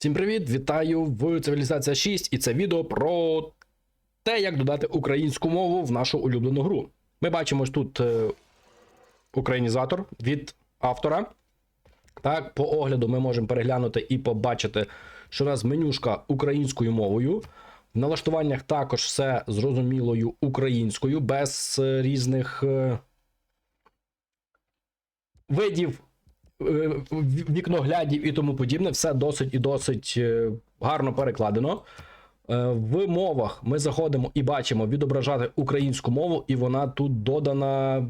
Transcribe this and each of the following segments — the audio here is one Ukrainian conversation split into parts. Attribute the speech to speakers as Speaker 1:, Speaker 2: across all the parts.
Speaker 1: Всім привіт! Вітаю в Цивілізація 6 і це відео про те, як додати українську мову в нашу улюблену гру. Ми бачимо ж тут е, українізатор від автора. Так, по огляду ми можемо переглянути і побачити, що у нас менюшка українською мовою. В налаштуваннях також все зрозумілою українською, без е, різних е, видів вікноглядів і тому подібне. Все досить і досить е, гарно перекладено. Е, В мовах ми заходимо і бачимо відображати українську мову, і вона тут додана.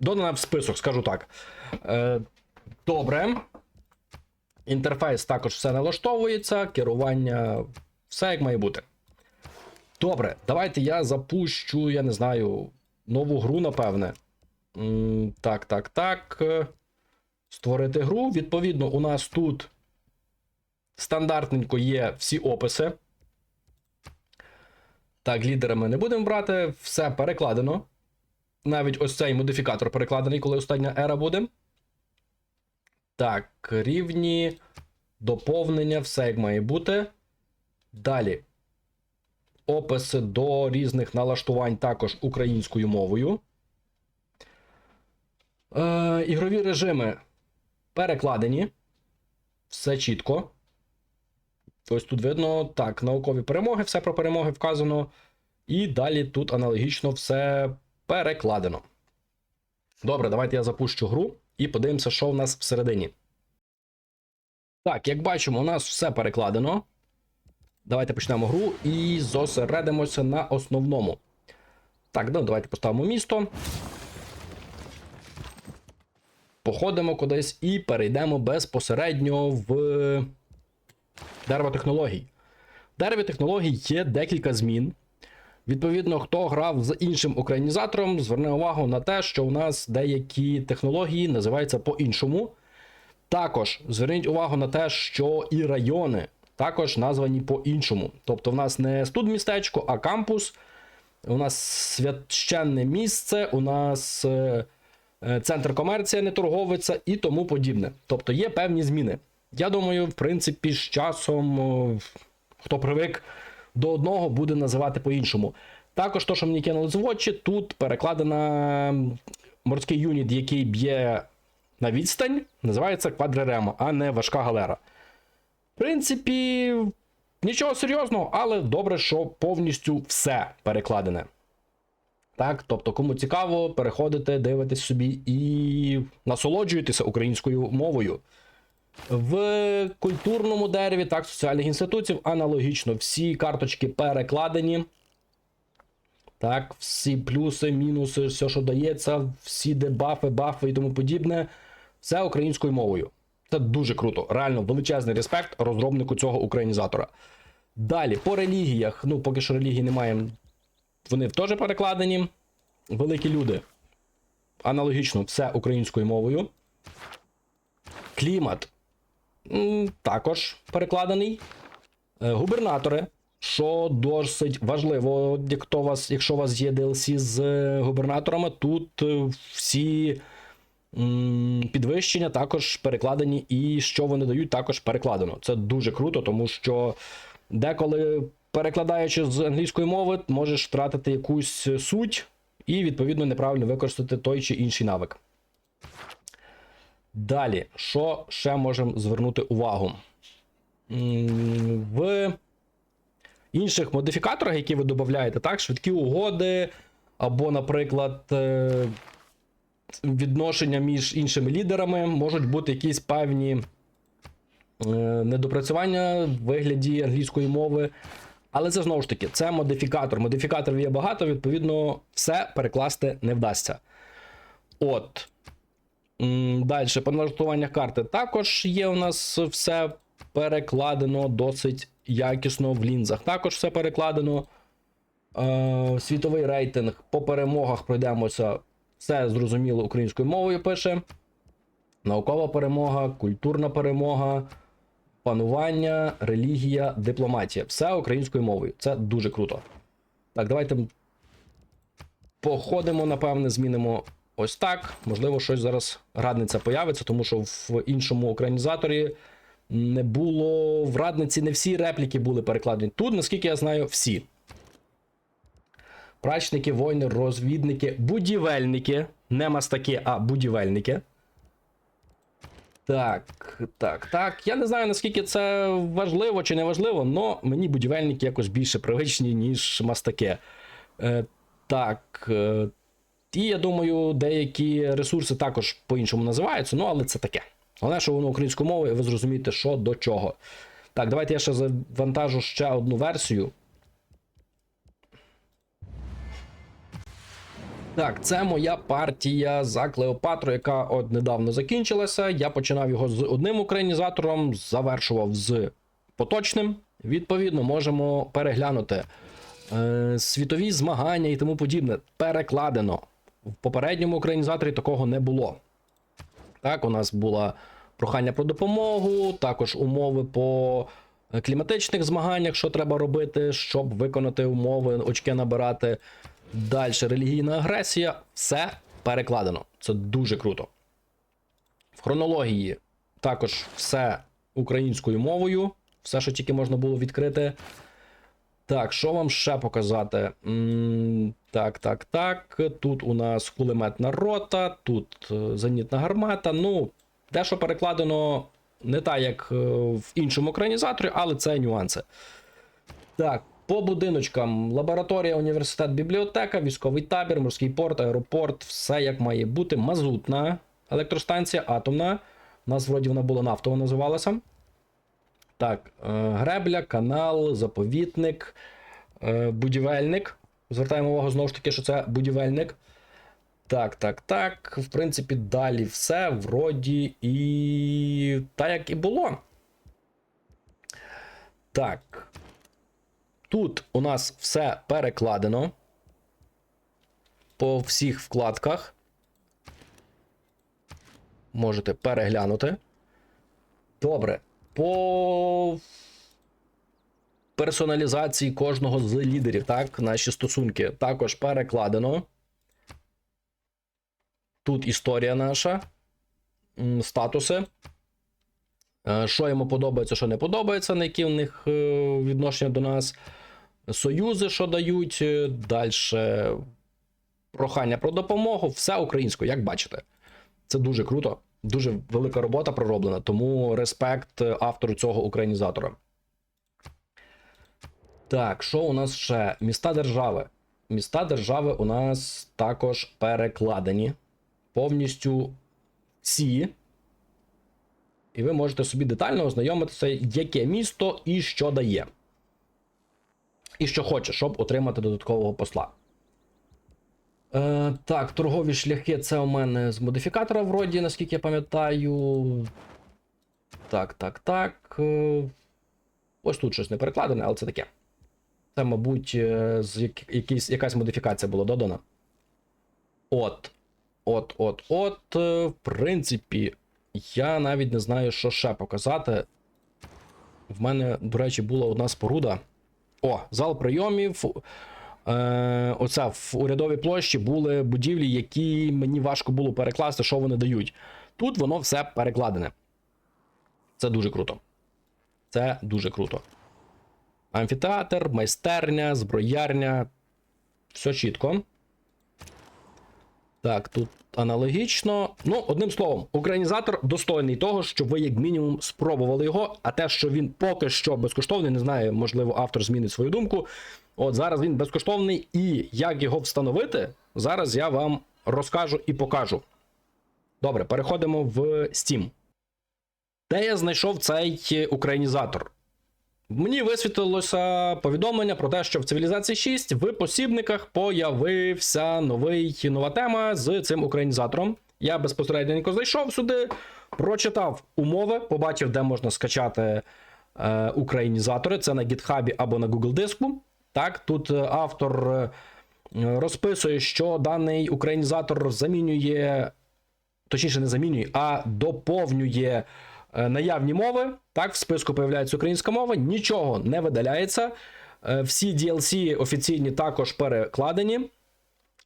Speaker 1: Додана в список, скажу так. Е, Добре. Інтерфейс також все налаштовується, керування, все як має бути. Добре, давайте я запущу, я не знаю, нову гру, напевне. Так, так, так. Створити гру. Відповідно, у нас тут стандартненько є всі описи. Так, лідера ми не будемо брати, все перекладено. Навіть ось цей модифікатор перекладений, коли остання ера буде. Так, рівні, доповнення, все як має бути. Далі. Описи до різних налаштувань також українською мовою. Е, ігрові режими перекладені. Все чітко. Ось тут видно, так, наукові перемоги, все про перемоги вказано. І далі тут аналогічно все перекладено. Добре, давайте я запущу гру і подивимося, що в нас всередині. Так, як бачимо, у нас все перекладено. Давайте почнемо гру і зосередимося на основному. Так, ну давайте поставимо місто. Походимо кудись і перейдемо безпосередньо в дерево технологій. В дереві технологій є декілька змін. Відповідно, хто грав з іншим українізатором, зверне увагу на те, що у нас деякі технології називаються по-іншому. Також зверніть увагу на те, що і райони також названі по-іншому. Тобто, в нас не студмістечко, а кампус. У нас священне місце, у нас е, центр комерція, не торговиця і тому подібне. Тобто є певні зміни. Я думаю, в принципі, з часом, хто привик до одного, буде називати по-іншому. Також, то, що мені кинули з очі, тут перекладена морський юніт, який б'є на відстань, називається квадререма, а не важка галера. В принципі, нічого серйозного, але добре, що повністю все перекладене. Так, тобто, кому цікаво, переходите, дивитесь собі і насолоджуєтеся українською мовою. В культурному дереві, так, соціальних інститутів аналогічно всі карточки перекладені. Так, всі плюси, мінуси, все, що дається, всі дебафи, бафи і тому подібне. Все українською мовою. Це дуже круто. Реально величезний респект розробнику цього українізатора. Далі, по релігіях. Ну, поки що релігії немає. Вони теж перекладені. Великі люди. Аналогічно, все українською мовою. Клімат. Також перекладений. Е, Губернатори, що досить важливо, якщо у вас, якщо у вас є DLC з е, губернаторами, тут е, всі підвищення також перекладені, і що вони дають, також перекладено. Це дуже круто, тому що деколи, перекладаючи з англійської мови, можеш втратити якусь суть і, відповідно, неправильно використати той чи інший навик. Далі, що ще можемо звернути увагу? В інших модифікаторах, які ви додаєте, так, швидкі угоди, або, наприклад, е, відношення між іншими лідерами, можуть бути якісь певні е, недопрацювання в вигляді англійської мови. Але це знову ж таки, це модифікатор. Модифікаторів є багато, відповідно, все перекласти не вдасться. От. Далі, по налаштуваннях карти також є у нас все перекладено досить якісно в лінзах. Також все перекладено. Е, світовий рейтинг по перемогах пройдемося. Все зрозуміло українською мовою пише. Наукова перемога, культурна перемога, панування, релігія, дипломатія. Все українською мовою. Це дуже круто. Так, давайте походимо, напевне, змінимо ось так. Можливо, щось зараз радниця появиться, тому що в іншому екранізаторі не було в радниці, не всі репліки були перекладені. Тут, наскільки я знаю, всі. Прачники, воїни, розвідники, будівельники. Не мастаки, а будівельники. Так, так, так. Я не знаю, наскільки це важливо чи не важливо, але мені будівельники якось більше привичні, ніж мастаки. Е, так. Е, і я думаю, деякі ресурси також по-іншому називаються, ну але це таке. Головне, що воно українською мовою, ви зрозумієте, що до чого. Так, давайте я ще завантажу ще одну версію. Так, це моя партія за Клеопатру, яка от недавно закінчилася. Я починав його з одним українізатором, завершував з поточним. Відповідно, можемо переглянути е, світові змагання і тому подібне. Перекладено. В попередньому українізаторі такого не було. Так, у нас було прохання про допомогу, також умови по кліматичних змаганнях, що треба робити, щоб виконати умови, очки набирати. Далі релігійна агресія, все перекладено. Це дуже круто. В хронології також все українською мовою, все, що тільки можна було відкрити. Так, що вам ще показати? Так, так, так. Тут у нас кулеметна рота, тут е, зенітна гармата. Ну, дещо перекладено не так, як е, в іншому екранізаторі, але це нюанси. Так, по будиночкам: лабораторія, університет, бібліотека, військовий табір, морський порт, аеропорт, все як має бути. Мазутна електростанція, атомна. У нас вроді вона була нафтова, називалася. Так, е, гребля, канал, заповітник, е, будівельник. Звертаємо увагу знову ж таки, що це будівельник. Так, так, так. В принципі, далі все вроді і. Так, як і було. Так. Тут у нас все перекладено по всіх вкладках. Можете переглянути. Добре. По персоналізації кожного з лідерів, так, наші стосунки також перекладено. Тут історія наша, статуси. Е, Що йому подобається, що не подобається, на які в них е, відношення до нас. Союзи, що дають, далі прохання про допомогу, все українською, як бачите. Це дуже круто, дуже велика робота пророблена, тому респект автору цього українізатора. Так, що у нас ще? Міста держави. Міста держави у нас також перекладені. Повністю ці. І ви можете собі детально ознайомитися, яке місто і що дає. І що хоче, щоб отримати додаткового посла. Е, Так, торгові шляхи це у мене з модифікатора вроді, наскільки я пам'ятаю. Так, так, так. Е, Ось тут щось не перекладене, але це таке. Це, мабуть, е, з як, якийсь, якась модифікація була додана. От. От, от, от. е, В принципі, я навіть не знаю, що ще показати. В мене, до речі, була одна споруда. О, зал прийомів. Е, Оце в урядовій площі були будівлі, які мені важко було перекласти, що вони дають. Тут воно все перекладене. Це дуже круто. Це дуже круто. Амфітеатр, майстерня, зброярня. Все чітко. Так, тут аналогічно. Ну, одним словом, українізатор достойний того, щоб ви, як мінімум, спробували його. А те, що він поки що безкоштовний, не знаю, можливо, автор змінить свою думку. От зараз він безкоштовний, і як його встановити, зараз я вам розкажу і покажу. Добре, переходимо в Steam. Де я знайшов цей українізатор? Мені висвітлилося повідомлення про те, що в цивілізації 6 в посібниках появився новий нова тема з цим українізатором. Я безпосередньо зайшов сюди, прочитав умови, побачив, де можна скачати е, українізатори. Це на GitHub або на Google диску. Так, тут е, автор е, розписує, що даний українізатор замінює, точніше, не замінює, а доповнює наявні мови. Так, в списку появляється українська мова, нічого не видаляється. Е, Всі DLC офіційні також перекладені.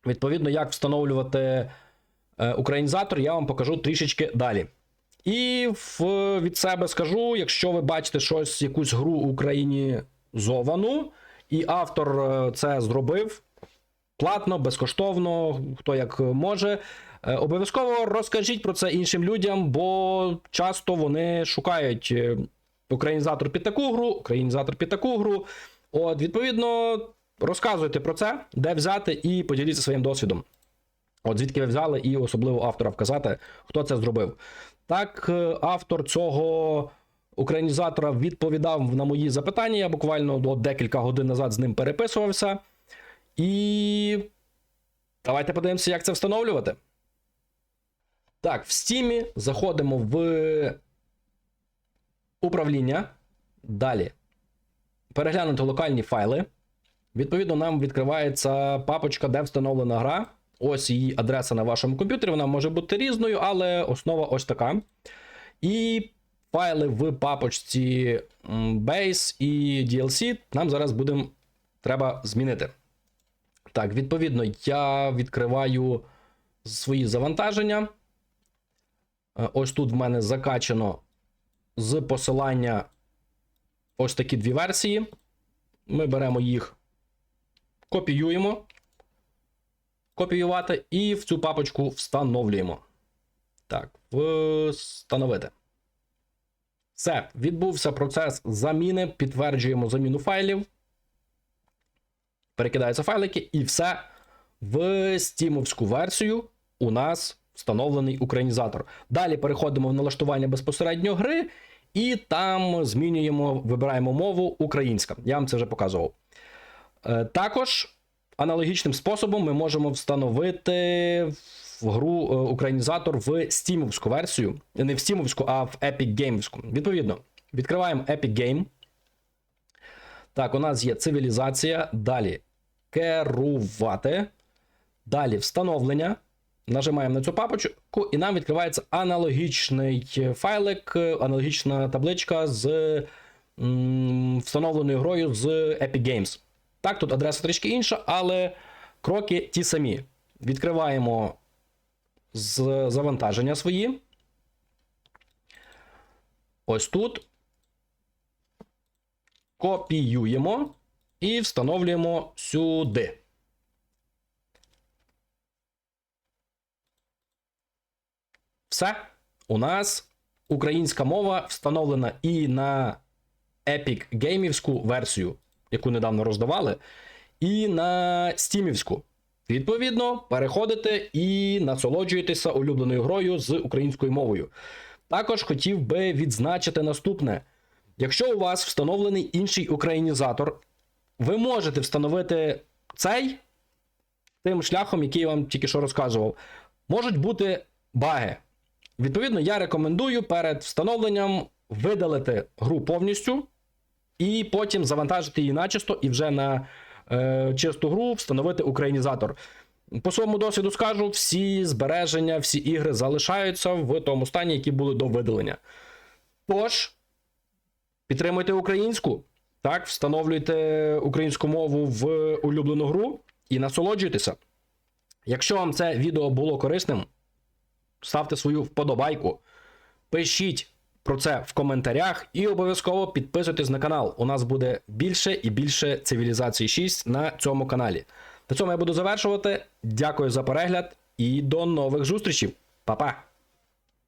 Speaker 1: Відповідно, як встановлювати е, українізатор, я вам покажу трішечки далі. І в, від себе скажу: якщо ви бачите щось, якусь гру українізовану, і автор е, це зробив платно, безкоштовно, хто як може. Е, Обов'язково розкажіть про це іншим людям, бо часто вони шукають е, українізатор під таку гру, українізатор під таку гру. От, відповідно, розказуйте про це, де взяти, і поділіться своїм досвідом. От звідки ви взяли, і особливо автора вказати, хто це зробив. Так, е, автор цього українізатора відповідав на мої запитання. Я буквально до декілька годин назад з ним переписувався. І давайте подивимося, як це встановлювати. Так, в Steam заходимо в управління. Далі. Переглянути локальні файли. Відповідно, нам відкривається папочка, де встановлена гра. Ось її адреса на вашому комп'ютері. Вона може бути різною, але основа ось така. І файли в папочці Base і DLC нам зараз будемо треба змінити. Так, відповідно, я відкриваю свої завантаження. Е, Ось тут в мене закачано з посилання ось такі дві версії. Ми беремо їх, копіюємо, копіювати і в цю папочку встановлюємо. Так, встановити. Все, відбувся процес заміни. Підтверджуємо заміну файлів. Перекидаються файлики, і все в стімовську версію у нас встановлений українізатор. Далі переходимо в налаштування безпосередньо гри, і там змінюємо, вибираємо мову українська. Я вам це вже показував. Е, Також аналогічним способом ми можемо встановити в гру е, українізатор в стімовську версію. Не в стімовську, а в Epic Game'ську. Відповідно, відкриваємо Epic Game. Так, у нас є цивілізація. Далі керувати. Далі встановлення. Нажимаємо на цю папочку, і нам відкривається аналогічний файлик, аналогічна табличка з встановленою грою з Epic Games. Так, тут адреса трішки інша, але кроки ті самі. Відкриваємо з завантаження свої. Ось тут. Копіюємо і встановлюємо сюди. Все. У нас українська мова встановлена і на Epic геймівську версію, яку недавно роздавали, і на стімівську. Відповідно, переходите і насолоджуєтеся улюбленою грою з українською мовою. Також хотів би відзначити наступне: якщо у вас встановлений інший українізатор, ви можете встановити цей тим шляхом, який я вам тільки що розказував. Можуть бути баги. Відповідно, я рекомендую перед встановленням видалити гру повністю і потім завантажити її начисто і вже на е, чисту гру встановити українізатор. По своєму досвіду скажу, всі збереження, всі ігри залишаються в тому стані, які були до видалення. Тож, підтримуйте українську, так, встановлюйте українську мову в улюблену гру і насолоджуйтеся. Якщо вам це відео було корисним, ставте свою вподобайку, пишіть про це в коментарях і обов'язково підписуйтесь на канал. У нас буде більше і більше цивілізації 6 на цьому каналі. На цьому я буду завершувати. Дякую за перегляд і до нових зустрічей. Па-па!